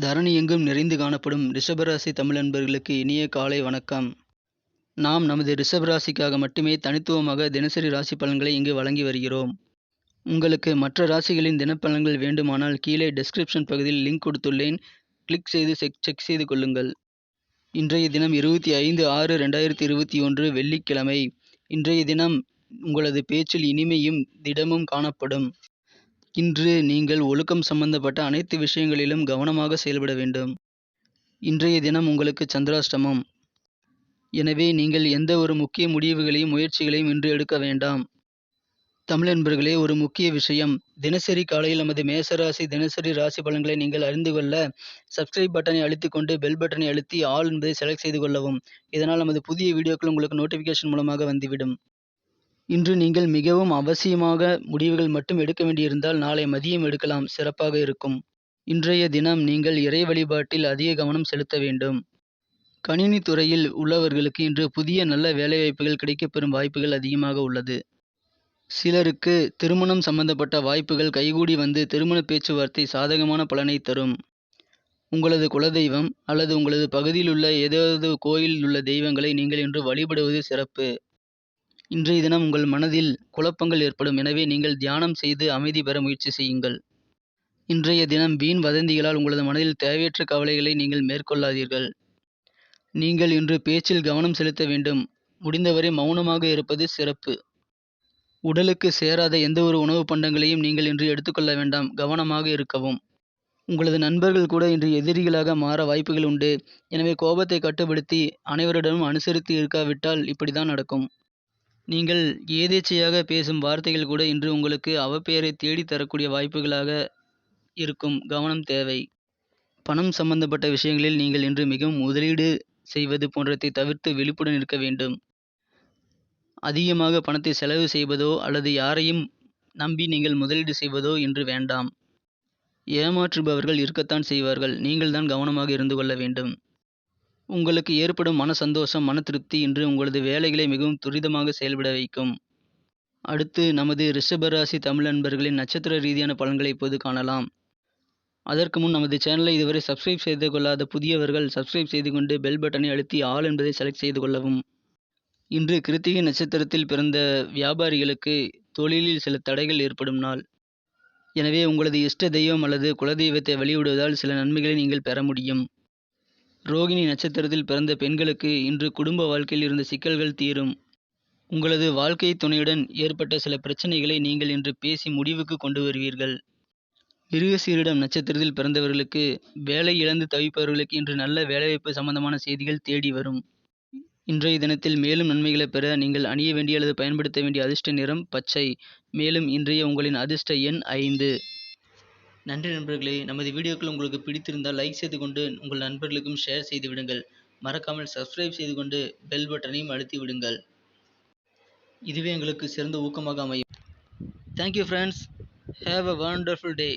தரணி எங்கும் நிறைந்து காணப்படும் ரிஷபராசி தமிழ் நண்பர்களுக்கு இனிய காலை வணக்கம். நாம் நமது ரிஷபராசிக்காக மட்டுமே தனித்துவமாக தினசரி ராசி பலன்களை இங்கு வழங்கி வருகிறோம். உங்களுக்கு மற்ற ராசிகளின் தினப்பலன்கள் வேண்டுமானால் கீழே டெஸ்கிரிப்ஷன் பகுதியில் லிங்க் கொடுத்துள்ளேன். கிளிக் செய்து செக் செக் செய்து கொள்ளுங்கள். இன்றைய தினம் இருபத்தி ஐந்து ஆறு ரெண்டாயிரத்தி இருபத்தி ஒன்று வெள்ளிக்கிழமை. இன்றைய தினம் உங்களது பேச்சில் இனிமையும் திடமும் காணப்படும். இன்று நீங்கள் ஒழுக்கம் சம்பந்தப்பட்ட அனைத்து விஷயங்களிலும் கவனமாக செயல்பட வேண்டும். இன்றைய தினம் உங்களுக்கு சந்திராஷ்டமம். எனவே நீங்கள் எந்த ஒரு முக்கிய முடிவுகளையும் முயற்சிகளையும் இன்று எடுக்க வேண்டாம். தமிழ் நண்பர்களே ஒரு முக்கிய விஷயம். தினசரி காலையில் நமது மேசராசி தினசரி ராசி பலன்களை நீங்கள் அறிந்து கொள்ள சப்ஸ்கிரைப் பட்டனை அழுத்திக் கொண்டு பெல் பட்டனை அழுத்தி ஆல் என்பதை செலக்ட் செய்து கொள்ளவும். இதனால் நமது புதிய வீடியோக்கள் உங்களுக்கு நோட்டிஃபிகேஷன் மூலமாக வந்துவிடும். இன்று நீங்கள் மிகவும் அவசியமாக முடிவுகள் மட்டும் எடுக்க வேண்டியிருந்தால் நாளை மதியம் எடுக்கலாம். சிறப்பாக இருக்கும். இன்றைய தினம் நீங்கள் இறை வழிபாட்டில் அதிக கவனம் செலுத்த வேண்டும். கணினி துறையில் உள்ளவர்களுக்கு இன்று புதிய நல்ல வேலைவாய்ப்புகள் கிடைக்கப்பெறும் வாய்ப்புகள் அதிகமாக உள்ளது. சிலருக்கு திருமணம் சம்பந்தப்பட்ட வாய்ப்புகள் கைகூடி வந்து திருமண பேச்சுவார்த்தை சாதகமான பலனை தரும். உங்களது குலதெய்வம் அல்லது உங்களது பகுதியில் உள்ள ஏதாவது கோயிலில் உள்ள தெய்வங்களை நீங்கள் இன்று வழிபடுவது சிறப்பு. இன்றைய தினம் உங்கள் மனதில் குழப்பங்கள் ஏற்படும். எனவே நீங்கள் தியானம் செய்து அமைதி பெற முயற்சி செய்யுங்கள். இன்றைய தினம் வீண் வதந்திகளால் உங்களது மனதில் தேவையற்ற கவலைகளை நீங்கள் மேற்கொள்ளாதீர்கள். நீங்கள் இன்று பேச்சில் கவனம் செலுத்த வேண்டும். முடிந்தவரை மௌனமாக இருப்பது சிறப்பு. உடலுக்கு சேராத எந்த ஒரு உணவு பண்டங்களையும் நீங்கள் இன்று எடுத்துக்கொள்ள வேண்டாம். கவனமாக இருக்கவும். உங்களது நண்பர்கள் கூட இன்று எதிரிகளாக மாற வாய்ப்புகள் உண்டு. எனவே கோபத்தை கட்டுப்படுத்தி அனைவரிடமும் அனுசரித்து இருக்காவிட்டால் இப்படிதான் நடக்கும். நீங்கள் ஏதேச்சையாக பேசும் வார்த்தைகள் கூட இன்று உங்களுக்கு அவப்பெயரை தேடித்தரக்கூடிய வாய்ப்புகளாக இருக்கும். கவனம் தேவை. பணம் சம்பந்தப்பட்ட விஷயங்களில் நீங்கள் இன்று மிகவும் முதலீடு செய்வது போன்றதை தவிர்த்து விழிப்புடன் இருக்க வேண்டும். அதிகமாக பணத்தை செலவு செய்வதோ அல்லது யாரையும் நம்பி நீங்கள் முதலீடு செய்வதோ இன்று வேண்டாம். ஏமாற்றுபவர்கள் இருக்கத்தான் செய்வார்கள். நீங்கள் தான் கவனமாக இருந்து கொள்ள வேண்டும். உங்களுக்கு ஏற்படும் மன சந்தோஷம் மன திருப்தி இன்று உங்களது வேலைகளை மிகவும் துரிதமாக செயல்பட வைக்கும். அடுத்து நமது ரிஷபராசி தமிழ் நண்பர்களின் நட்சத்திர ரீதியான பலன்களை இப்போது காணலாம். அதற்கு முன் நமது சேனலை இதுவரை சப்ஸ்கிரைப் செய்து கொள்ளாத புதியவர்கள் சப்ஸ்கிரைப் செய்து கொண்டு பெல் பட்டனை அழுத்தி ஆல் என்பதை செலக்ட் செய்து கொள்ளவும். இன்று கிருத்திகை நட்சத்திரத்தில் பிறந்த வியாபாரிகளுக்கு தொழிலில் சில தடைகள் ஏற்படும் நாள். எனவே உங்களது இஷ்ட தெய்வம் அல்லது குலதெய்வத்தை வழிவிடுவதால் சில நன்மைகளை நீங்கள் பெற முடியும். ரோகிணி நட்சத்திரத்தில் பிறந்த பெண்களுக்கு இன்று குடும்ப வாழ்க்கையில் இருந்த சிக்கல்கள் தீரும். உங்களது வாழ்க்கை துணையுடன் ஏற்பட்ட சில பிரச்சனைகளை நீங்கள் இன்று பேசி முடிவுக்கு கொண்டு வருவீர்கள். மிருகசீரிடம் நட்சத்திரத்தில் பிறந்தவர்களுக்கு வேலை இழந்து தவிப்பவர்களுக்கு இன்று நல்ல வேலைவாய்ப்பு சம்பந்தமான செய்திகள் தேடி வரும். இன்றைய தினத்தில் மேலும் நன்மைகளை பெற நீங்கள் அணிய வேண்டிய அல்லது பயன்படுத்த வேண்டிய அதிர்ஷ்ட நிறம் பச்சை. மேலும் இன்றைய உங்களின் அதிர்ஷ்ட எண் ஐந்து. நன்றி நண்பர்களே. நமது வீடியோக்கள் உங்களுக்கு பிடித்திருந்தால் லைக் செய்து கொண்டு உங்கள் நண்பர்களுக்கும் ஷேர் செய்து விடுங்கள். மறக்காமல் சப்ஸ்கிரைப் செய்து கொண்டு பெல் பட்டனையும் அழுத்தி விடுங்கள். இதுவே எங்களுக்கு சிறந்த ஊக்கமாக அமையும். Thank you friends have a wonderful day